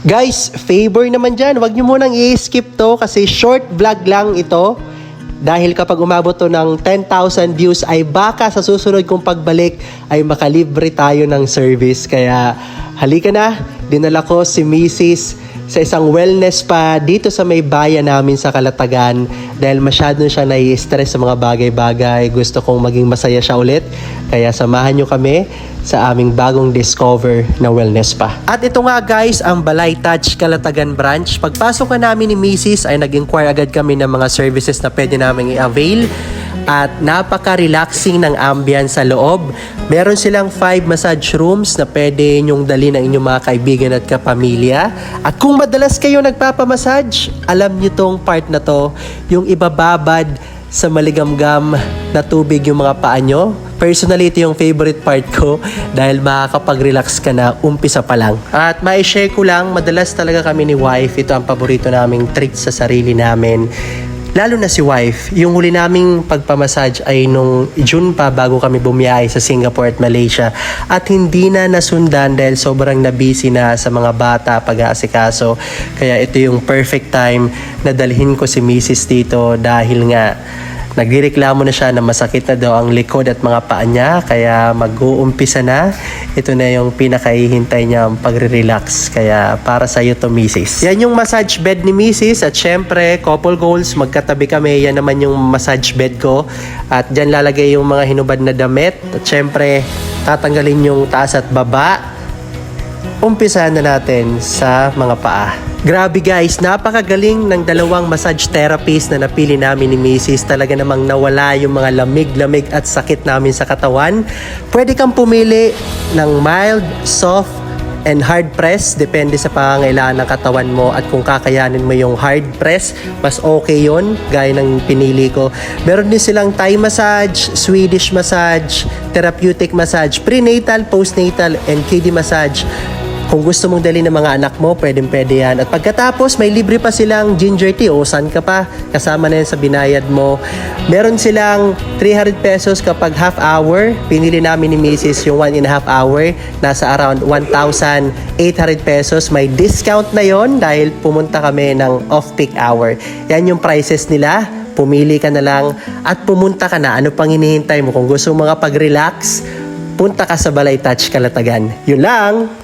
Guys, favor naman dyan. Huwag nyo munang i-skip to kasi short vlog lang ito. Dahil kapag umabot to ng 10,000 views ay baka sa susunod kong pagbalik ay makalibre tayo ng service. Kaya halika na, dinala ko si Mrs. sa isang wellness pa dito sa may bayan namin sa Kalatagan dahil masyado siya nai-stress sa mga bagay-bagay. Gusto kong maging masaya siya ulit. Kaya samahan nyo kami sa aming bagong discover na wellness pa. At ito nga guys, ang Balay Touch Kalatagan branch. Pagpasok na namin ni Mrs. ay nag-inquire agad kami ng mga services na pwede namin i-avail at napaka-relaxing ng ambience sa loob. Meron silang 5 massage rooms na pwede nyong dali ng inyong mga kaibigan at kapamilya. At kung madalas kayo nagpapamassage, alam nyo tong part na to, yung ibababad sa maligamgam na tubig yung mga paa nyo. Personally, ito yung favorite part ko dahil makakapag-relax ka na umpisa pa lang. At mai-share ko lang, madalas talaga kami ni wife, ito ang paborito naming treat sa sarili namin. Lalo na si wife, yung huli naming pagpamassage ay nung June pa bago kami bumiyahe sa Singapore at Malaysia. At hindi na nasundan dahil sobrang nabisi na sa mga bata pag-aasikaso. Kaya ito yung perfect time na dalhin ko si Mrs. dito dahil nga Nagdireklamo na siya na masakit na daw ang likod at mga paa niya kaya mag-uumpisa na. Ito na yung pinakahihintay niya ang pagre-relax. Kaya para sa iyo to Mrs. Yan yung massage bed ni Mrs. At syempre, couple goals, magkatabi kami. Yan naman yung massage bed ko. At dyan lalagay yung mga hinubad na damit. At syempre, tatanggalin yung taas at baba umpisahan na natin sa mga paa. Grabe guys, napakagaling ng dalawang massage therapist na napili namin ni Mrs. Talaga namang nawala yung mga lamig-lamig at sakit namin sa katawan. Pwede kang pumili ng mild, soft, and hard press. Depende sa pangangailangan ng katawan mo at kung kakayanin mo yung hard press, mas okay yon gaya ng pinili ko. Meron din silang Thai massage, Swedish massage, therapeutic massage, prenatal, postnatal, and kiddie massage. Kung gusto mong dali ng mga anak mo, pwedeng pwede yan. At pagkatapos, may libre pa silang ginger tea o saan ka pa. Kasama na yan sa binayad mo. Meron silang 300 pesos kapag half hour. Pinili namin ni Mrs. yung one and a half hour. Nasa around 1,800 pesos. May discount na yon dahil pumunta kami ng off-peak hour. Yan yung prices nila. Pumili ka na lang at pumunta ka na. Ano pang hinihintay mo? Kung gusto mga pag-relax, punta ka sa Balay Touch Kalatagan. Yun lang!